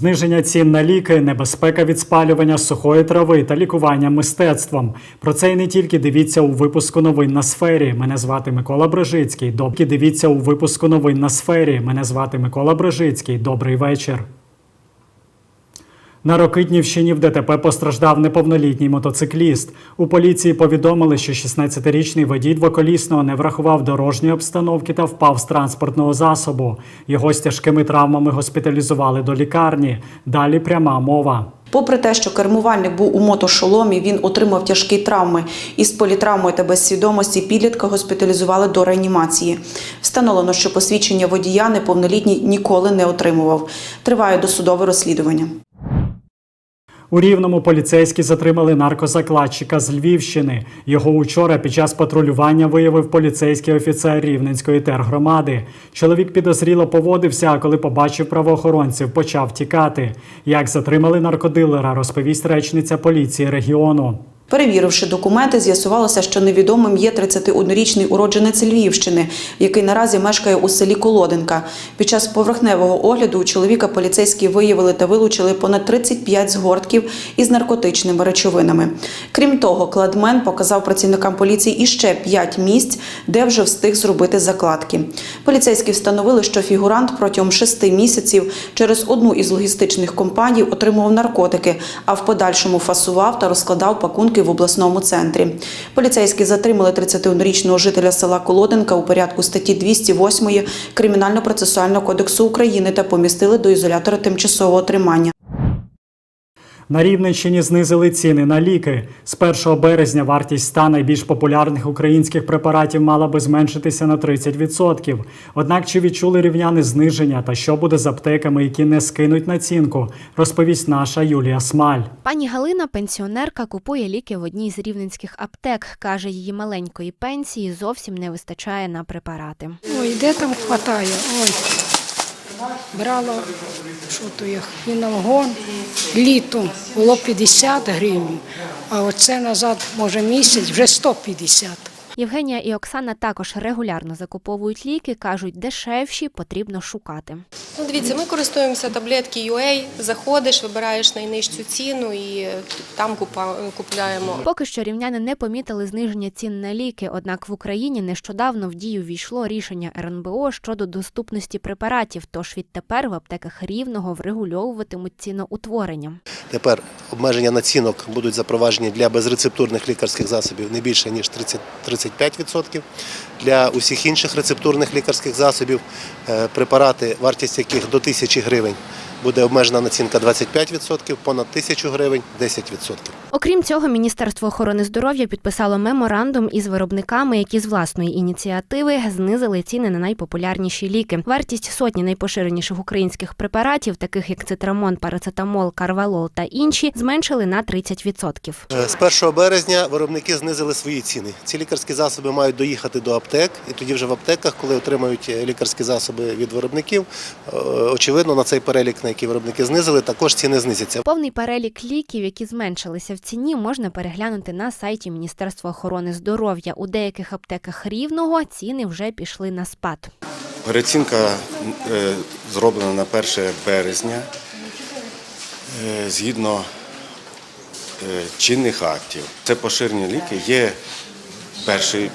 Зниження цін на ліки, небезпека від спалювання сухої трави та лікування мистецтвом. Про це і не тільки дивіться у випуску новин на сфері. Мене звати Микола Брежицький. Добкі дивіться у випуску новин на сфері. Мене звати Микола Брежицький. Добрий вечір. На Рокитнівщині в ДТП постраждав неповнолітній мотоцикліст. У поліції повідомили, що 16-річний водій двоколісного не врахував дорожньої обстановки та впав з транспортного засобу. Його з тяжкими травмами госпіталізували до лікарні. Далі пряма мова. Попри те, що кермувальник був у мотошоломі, він отримав тяжкі травми. Із політравмою та без свідомості підлітка госпіталізували до реанімації. Встановлено, що посвідчення водія неповнолітній ніколи не отримував. Триває досудове розслідування. У Рівному поліцейські затримали наркозакладчика з Львівщини. Його учора під час патрулювання виявив поліцейський офіцер Рівненської тергромади. Чоловік підозріло поводився, а коли побачив правоохоронців, почав тікати. Як затримали наркодилера, розповість речниця поліції регіону. Перевіривши документи, з'ясувалося, що невідомим є 31-річний уродженець Львівщини, який наразі мешкає у селі Колоденка. Під час поверхневого огляду у чоловіка поліцейські виявили та вилучили понад 35 згортків із наркотичними речовинами. Крім того, кладмен показав працівникам поліції іще 5 місць, де вже встиг зробити закладки. Поліцейські встановили, що фігурант протягом 6 місяців через одну із логістичних компаній отримував наркотики, а в подальшому фасував та розкладав пакунки в обласному центрі. Поліцейські затримали 31-річного жителя села Колоденка у порядку статті 208 Кримінально-процесуального кодексу України та помістили до ізолятора тимчасового тримання. На Рівненщині знизили ціни на ліки. З 1 березня вартість 100 найбільш популярних українських препаратів мала би зменшитися на 30%. Однак чи відчули рівняни зниження та що буде з аптеками, які не скинуть націнку, розповість наша Юлія Смаль. Пані Галина, пенсіонерка, купує ліки в одній з рівненських аптек. Каже, її маленької пенсії зовсім не вистачає на препарати. Ой, де там хватає? Ой. Брала, що то їх, фіналгон, літом було 50 гривень, а оце назад, може, місяць, вже 150. Євгенія і Оксана також регулярно закуповують ліки. кажуть, дешевші потрібно шукати. Ну, дивіться, ми користуємося таблетки UA, заходиш, вибираєш найнижчу ціну і там купа- купляємо. Поки що рівняни не помітили зниження цін на ліки. Однак в Україні нещодавно в дію війшло рішення РНБО щодо доступності препаратів. Тож відтепер в аптеках рівного врегульовуватимуть ціноутворення. Тепер обмеження націнок будуть запроваджені для безрецептурних лікарських засобів не більше ніж 30 35%. Для усіх інших рецептурних лікарських засобів е, препарати, вартість яких до 1000 гривень, буде обмежена націнка 25%, понад 1000 гривень 10%. Окрім цього, Міністерство охорони здоров'я підписало меморандум із виробниками, які з власної ініціативи знизили ціни на найпопулярніші ліки. Вартість сотні найпоширеніших українських препаратів, таких як цитрамон, парацетамол, карвалол та інші, зменшили на 30%. Е, З 1 березня виробники знизили свої ціни. Ці лікарські засоби мають доїхати до аптек, і тоді вже в аптеках, коли отримають е, лікарські засоби від виробників, е, очевидно, на цей перелік, на який виробники знизили, також ціни знизяться. Повний перелік ліків, які зменшилися в ціні, можна переглянути на сайті Міністерства охорони здоров'я. У деяких аптеках рівного ціни вже пішли на спад. Перецінка е, зроблена на 1 березня е, згідно е, чинних актів. Це поширені ліки, є першої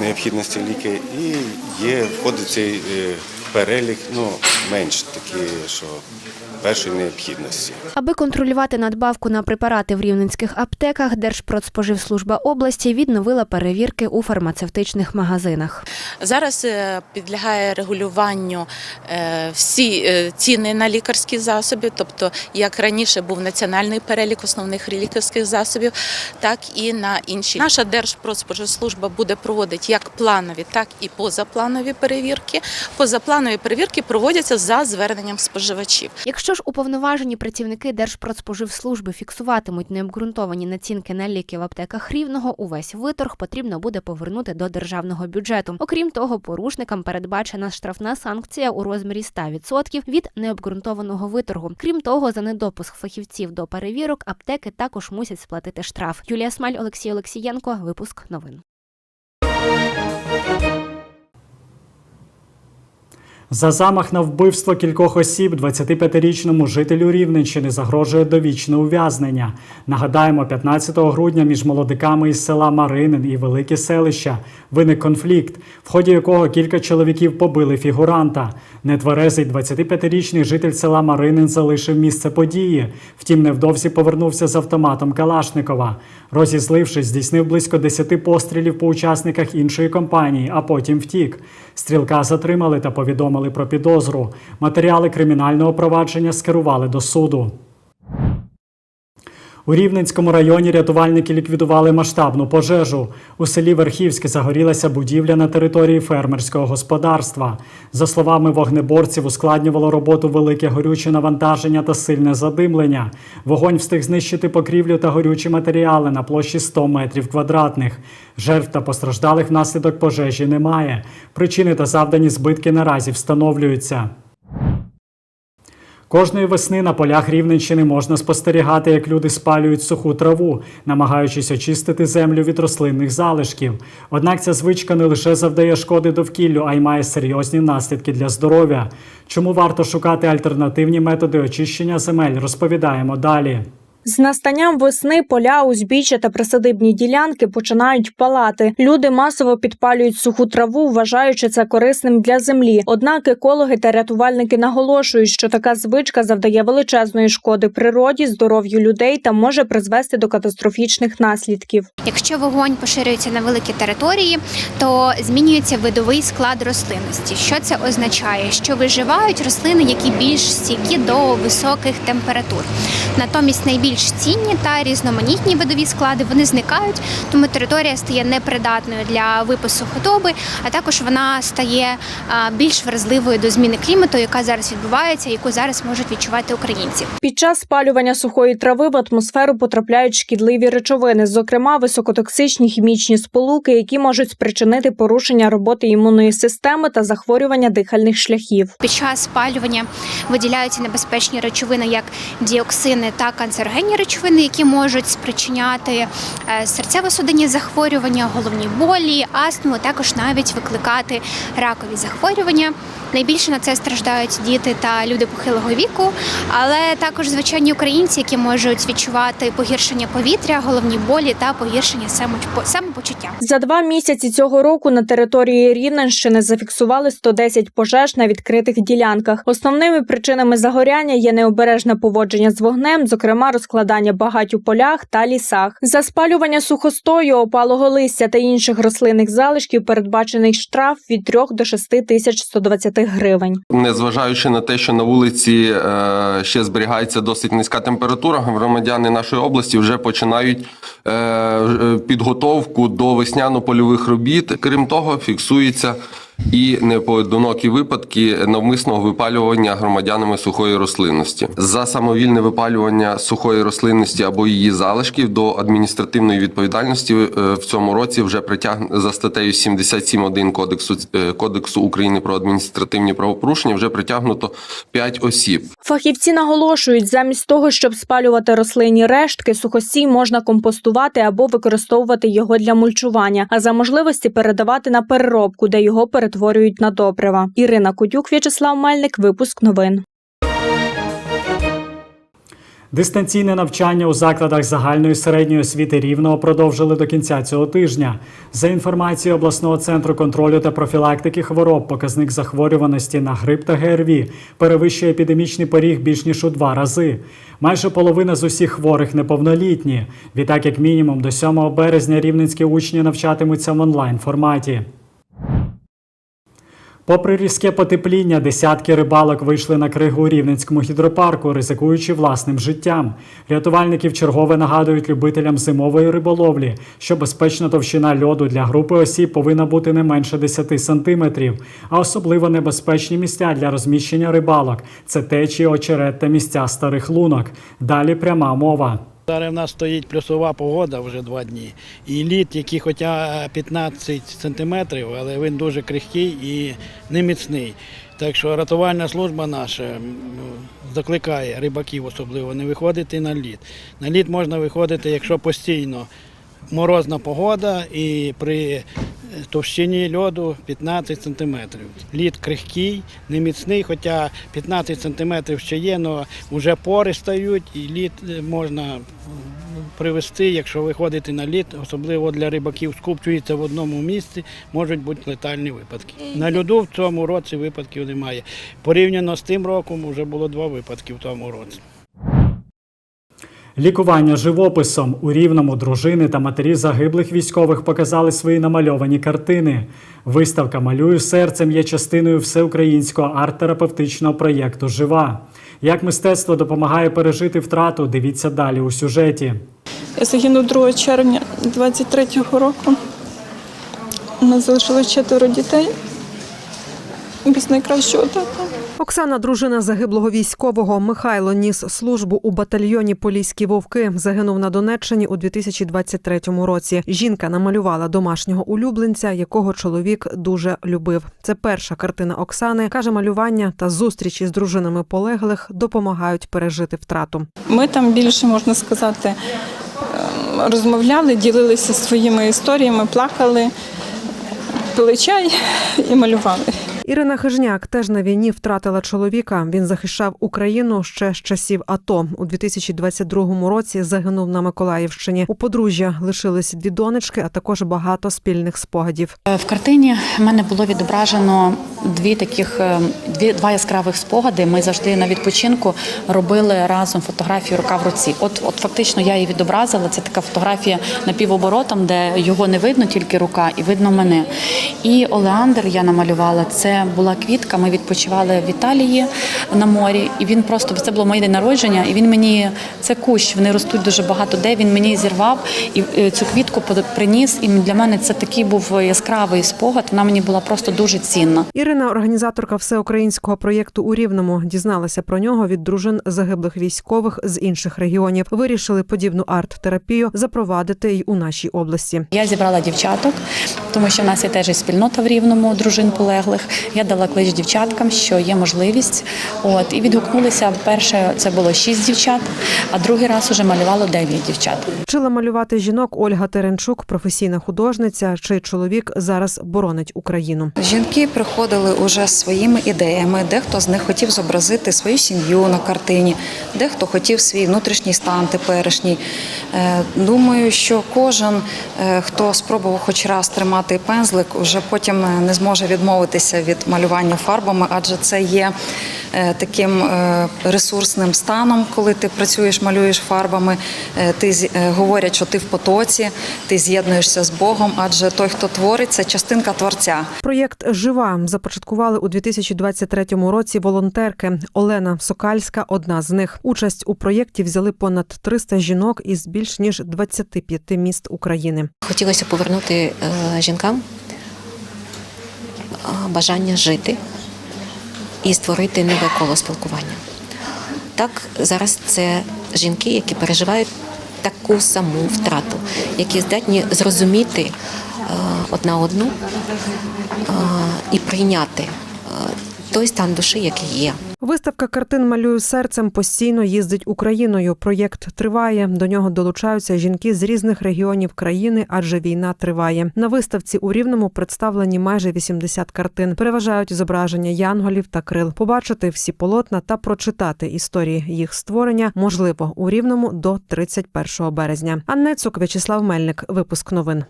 необхідності ліки і є входить цей перелік, ну менш такі, що першої необхідності. Аби контролювати надбавку на препарати в рівненських аптеках, Держпродспоживслужба області відновила перевірки у фармацевтичних магазинах. Зараз е, підлягає регулюванню е, всі е, ціни на лікарські засоби, тобто як раніше був національний перелік основних лікарських засобів, так і на інші. Наша Держпродспоживслужба буде проводити як планові, так і позапланові перевірки. Позапланові перевірки проводяться за зверненням споживачів. Якщо ж уповноважені працівники Держпродспоживслужби фіксуватимуть необґрунтовані націнки на ліки в аптеках рівного, увесь виторг потрібно буде повернути до державного бюджету. Окрім того, порушникам передбачена штрафна санкція у розмірі 100% від необґрунтованого виторгу. Крім того, за недопуск фахівців до перевірок аптеки також мусять сплатити штраф. Юлія Смаль, Олексій Олексієнко. Випуск новин. За замах на вбивство кількох осіб 25-річному жителю Рівненщини загрожує довічне ув'язнення. Нагадаємо, 15 грудня між молодиками із села Маринин і Велике селища виник конфлікт, в ході якого кілька чоловіків побили фігуранта. Нетверезий 25-річний житель села Маринин залишив місце події. Втім, невдовзі повернувся з автоматом Калашникова. Розізлившись, здійснив близько 10 пострілів по учасниках іншої компанії, а потім втік. Стрілка затримали та повідомили про підозру. Матеріали кримінального провадження скерували до суду. У Рівненському районі рятувальники ліквідували масштабну пожежу. У селі Верхівське загорілася будівля на території фермерського господарства. За словами вогнеборців, ускладнювало роботу велике горюче навантаження та сильне задимлення. Вогонь встиг знищити покрівлю та горючі матеріали на площі 100 метрів квадратних. Жертв та постраждалих внаслідок пожежі немає. Причини та завдані збитки наразі встановлюються. Кожної весни на полях Рівненщини можна спостерігати, як люди спалюють суху траву, намагаючись очистити землю від рослинних залишків. Однак ця звичка не лише завдає шкоди довкіллю, а й має серйозні наслідки для здоров'я. Чому варто шукати альтернативні методи очищення земель, розповідаємо далі. З настанням весни поля, узбіччя та присадибні ділянки починають палати. Люди масово підпалюють суху траву, вважаючи це корисним для землі. Однак екологи та рятувальники наголошують, що така звичка завдає величезної шкоди природі, здоров'ю людей та може призвести до катастрофічних наслідків. Якщо вогонь поширюється на великі території, то змінюється видовий склад рослинності. Що це означає? Що виживають рослини, які більш стійкі до високих температур. Натомість найбільш цінні та різноманітні видові склади вони зникають, тому територія стає непридатною для випасу худоби, а також вона стає більш вразливою до зміни клімату, яка зараз відбувається, яку зараз можуть відчувати українці. Під час спалювання сухої трави в атмосферу потрапляють шкідливі речовини, зокрема високотоксичні хімічні сполуки, які можуть спричинити порушення роботи імунної системи та захворювання дихальних шляхів. Під час спалювання виділяються небезпечні речовини, як діоксини та канцерогенні речовини, які можуть спричиняти е, серцево-судинні захворювання, головні болі, астму, також навіть викликати ракові захворювання. Найбільше на це страждають діти та люди похилого віку, але також звичайні українці, які можуть відчувати погіршення повітря, головні болі та погіршення самопо- самопочуття. За два місяці цього року на території Рівненщини зафіксували 110 пожеж на відкритих ділянках. Основними причинами загоряння є необережне поводження з вогнем, зокрема розкладання багать у полях та лісах. За спалювання сухостою, опалого листя та інших рослинних залишків передбачений штраф від 3 до 6 тисяч 120 гривень. Незважаючи на те, що на вулиці е, ще зберігається досить низька температура, громадяни нашої області вже починають е, е, підготовку до весняно-польових робіт. Крім того, фіксується і непоодинокі випадки навмисного випалювання громадянами сухої рослинності. За самовільне випалювання сухої рослинності або її залишків до адміністративної відповідальності е, в цьому році вже притягнено за статтею 77.1 кодексу е, кодексу України про адміністративні правопорушення. Вже притягнуто 5 осіб. Фахівці наголошують, замість того, щоб спалювати рослинні рештки, сухосій можна компостувати або використовувати його для мульчування, а за можливості передавати на переробку, де його перетворюють на добрива. Ірина Кудюк, В'ячеслав Мельник, випуск новин. Дистанційне навчання у закладах загальної середньої освіти рівного продовжили до кінця цього тижня. За інформацією обласного центру контролю та профілактики хвороб, показник захворюваності на грип та ГРВІ перевищує епідемічний поріг більш ніж у два рази. Майже половина з усіх хворих неповнолітні. Відтак, як мінімум, до 7 березня рівненські учні навчатимуться в онлайн форматі. Попри різке потепління, десятки рибалок вийшли на кригу у Рівненському гідропарку, ризикуючи власним життям. Рятувальники вчергове нагадують любителям зимової риболовлі, що безпечна товщина льоду для групи осіб повинна бути не менше 10 сантиметрів, а особливо небезпечні місця для розміщення рибалок це течії, очерет та місця старих лунок. Далі пряма мова. Зараз в нас стоїть плюсова погода вже два дні. І лід, який хоча 15 сантиметрів, але він дуже крихкий і не міцний. Так що рятувальна служба наша закликає рибаків особливо не виходити на лід. На лід можна виходити, якщо постійно морозна погода і при товщині льоду 15 сантиметрів. Лід крихкий, не міцний, хоча 15 сантиметрів ще є, але вже пори стають і лід е, можна привезти, якщо ви ходите на лід, особливо для рибаків, скупчується в одному місці, можуть бути летальні випадки. На льоду в цьому році випадків немає. Порівняно з тим роком вже було два випадки в тому році. Лікування живописом у рівному дружини та матері загиблих військових показали свої намальовані картини. Виставка Малюю серцем є частиною всеукраїнського арт-терапевтичного проєкту Жива. Як мистецтво допомагає пережити втрату, дивіться далі у сюжеті. Я загинув 2 червня 23-го року. У нас залишилось четверо дітей. Без найкращого тата. Оксана, дружина загиблого військового Михайло ніс службу у батальйоні Поліські вовки. Загинув на Донеччині у 2023 році. Жінка намалювала домашнього улюбленця, якого чоловік дуже любив. Це перша картина Оксани. каже, малювання та зустрічі з дружинами полеглих допомагають пережити втрату. Ми там більше, можна сказати, ем, розмовляли, ділилися своїми історіями, плакали, пили чай і малювали. Ірина Хижняк теж на війні втратила чоловіка. Він захищав Україну ще з часів АТО. У 2022 році загинув на Миколаївщині. У подружжя лишились дві донечки, а також багато спільних спогадів. В картині в мене було відображено дві таких е, дві два яскравих спогади. Ми завжди на відпочинку робили разом фотографію рука в руці. От, от фактично я її відобразила. Це така фотографія напівоборотом, де його не видно, тільки рука, і видно мене. І Олеандр я намалювала. Це була квітка. Ми відпочивали в Італії на морі, і він просто це було моє день народження. І він мені це кущ. Вони ростуть дуже багато де. Він мені зірвав і е, цю квітку приніс. І для мене це такий був яскравий спогад. Вона мені була просто дуже цінна. Ірина, організаторка всеукраїнського проєкту у Рівному, дізналася про нього від дружин загиблих військових з інших регіонів. Вирішили подібну арт-терапію запровадити й у нашій області. Я зібрала дівчаток, тому що в нас є теж і спільнота в рівному дружин полеглих. Я дала клич дівчаткам, що є можливість. От і відгукнулися. Перше це було шість дівчат, а другий раз уже малювало дев'ять дівчат. Вчила малювати жінок Ольга Теренчук, професійна художниця, чий чоловік зараз боронить Україну. Жінки приходили уже з своїми ідеями. Дехто з них хотів зобразити свою сім'ю на картині, дехто хотів свій внутрішній стан теперішній. Е, Думаю, що кожен, е, хто спробував хоч раз тримати пензлик, вже потім е, не зможе відмовитися від малювання фарбами, адже це є е, таким е, ресурсним станом, коли ти працюєш, малюєш фарбами. Е, Ти з- говорять, що ти в потоці, ти з'єднуєшся з Богом, адже той, хто творить, це частинка творця. Проєкт Жива започаткували у 2023 році волонтерки. Олена Сокальська одна з них. Участь у проєкті взяли понад 300 жінок із більш ніж 25 міст України. Хотілося повернути жінкам бажання жити і створити нове коло спілкування. Так, зараз це жінки, які переживають таку саму втрату, які здатні зрозуміти одна одну і прийняти той стан душі, який є. Виставка картин Малюю серцем постійно їздить Україною. Проєкт триває. До нього долучаються жінки з різних регіонів країни, адже війна триває. На виставці у Рівному представлені майже 80 картин. Переважають зображення янголів та крил. Побачити всі полотна та прочитати історії їх створення можливо у Рівному до 31 березня. Анне Цук, В'ячеслав Мельник. Випуск новин.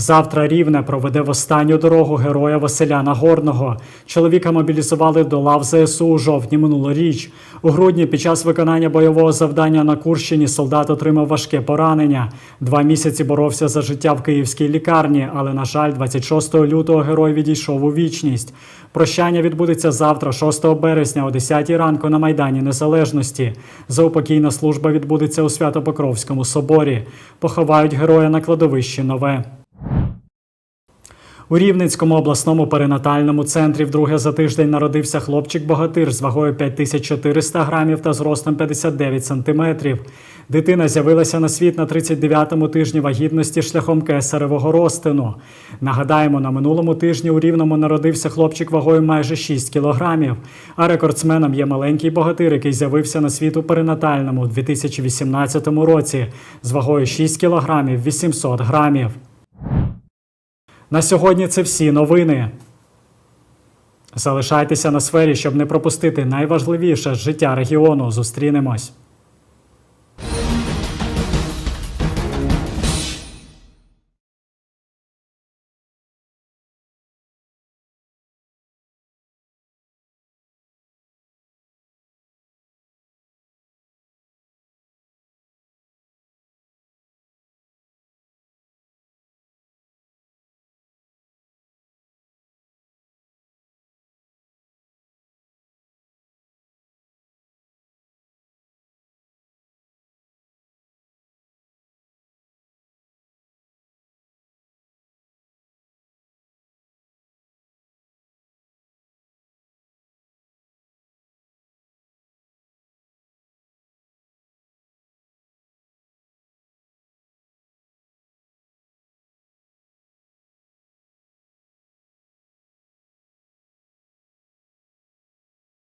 Завтра Рівне проведе в останню дорогу героя Василя Нагорного. Чоловіка мобілізували до лав ЗСУ у жовтні минулоріч. У грудні під час виконання бойового завдання на Курщині солдат отримав важке поранення. Два місяці боровся за життя в київській лікарні, але, на жаль, 26 лютого герой відійшов у вічність. Прощання відбудеться завтра, 6 березня, о 10 ранку на Майдані Незалежності. Заупокійна служба відбудеться у Свято-Покровському соборі. Поховають героя на кладовищі нове. У Рівненському обласному перинатальному центрі вдруге за тиждень народився хлопчик-богатир з вагою 5400 грамів та зростом 59 сантиметрів. Дитина з'явилася на світ на 39-му тижні вагітності шляхом кесаревого розтину. Нагадаємо, на минулому тижні у Рівному народився хлопчик вагою майже 6 кілограмів. А рекордсменом є маленький богатир, який з'явився на світ у перинатальному у 2018 році з вагою 6 кілограмів 800 грамів. На сьогодні це всі новини. Залишайтеся на сфері, щоб не пропустити найважливіше життя регіону. Зустрінемось.